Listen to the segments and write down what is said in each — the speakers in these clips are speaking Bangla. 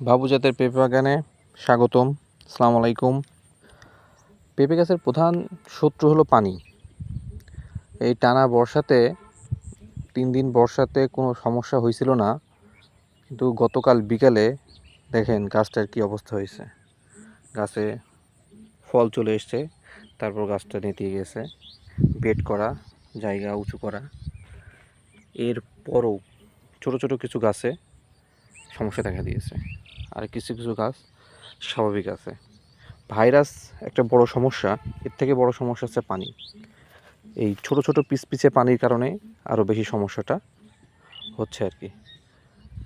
বাবু জাতের পেঁপে বাগানে স্বাগতম, আসসালামু আলাইকুম। পেঁপে গাছের প্রধান শত্রু হলো পানি। এই টানা বর্ষাতে, তিন দিন বর্ষাতে কোনো সমস্যা হয়েছিল না, কিন্তু গতকাল বিকালে দেখেন গাছটার কি অবস্থা হয়েছে। গাছে ফল চলে এসছে, তারপর গাছটা নেতিয়ে গেছে। বেড করা, জায়গা উঁচু করা। এর পরও ছোটো ছোটো কিছু গাছে সমস্যা দেখা দিয়েছে। আর কিছু কিছু গাছ স্বাভাবিক আছে। ভাইরাস একটা বড় সমস্যা, এর থেকে বড় সমস্যা হচ্ছে পানি। এই ছোট ছোট পিস পিচে পানির কারণে আরও বেশি সমস্যাটা হচ্ছে আর কি।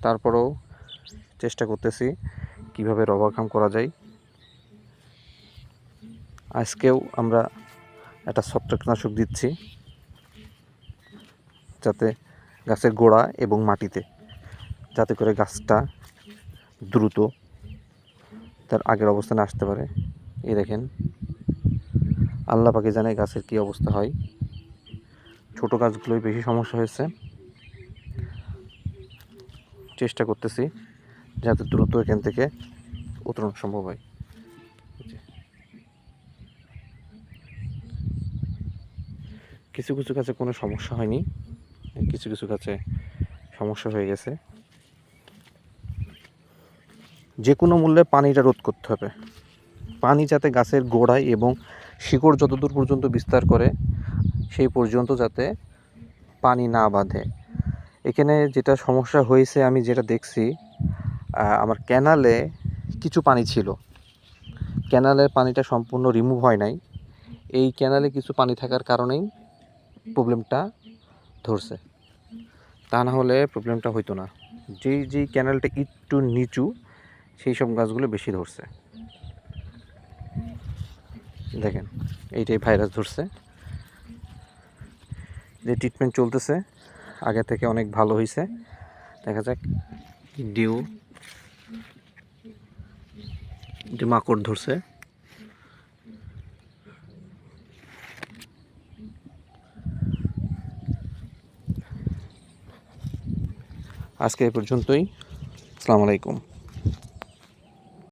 তারপরেও চেষ্টা করতেছি কীভাবে ওভারকাম করা যায়। আজকেও আমরা একটা ছত্রাকনাশক দিচ্ছি, যাতে গাছের গোড়া এবং মাটিতে যাতে করে গাছটা দ্রুত তার আগের অবস্থানে আসতে পারে। এই দেখেন, আল্লাহ পাকে জানে গাছের কী অবস্থা হয়। ছোট গাছগুলোই বেশি সমস্যা হয়েছে। চেষ্টা করতেছি যাতে দ্রুত এখান থেকে উত্তরণ সম্ভব হয়। কিছু কিছু গাছে কোনো সমস্যা হয়নি, কিছু কিছু গাছে সমস্যা হয়ে গেছে। যে কোনো মূল্যে পানিটা রোধ করতে হবে। পানি যাতে গাছের গোড়ায় এবং শিকড় যতদূর পর্যন্ত বিস্তার করে, সেই পর্যন্ত যাতে পানি না বাঁধে। এখানে যেটা সমস্যা হয়েছে, আমি যেটা দেখছি আমার ক্যানালে কিছু পানি ছিল। ক্যানালের পানিটা সম্পূর্ণ রিমুভ হয় নাই। এই ক্যানালে কিছু পানি থাকার কারণেই প্রবলেমটা ধরছে। তা না হলে প্রবলেমটা হইতো না। যেই যেই ক্যানালটা একটু নিচু সেই সব গাছগুলো বেশি ধরছে। দেখেন, এইটাই ভাইরাস ধরছে। যে ট্রিটমেন্ট চলতেছে, আগে থেকে অনেক ভালো হয়েছে দেখা যাক ডিউ মাকড় ধরছে। আজকে এ পর্যন্তই। আসসালামু আলাইকুম।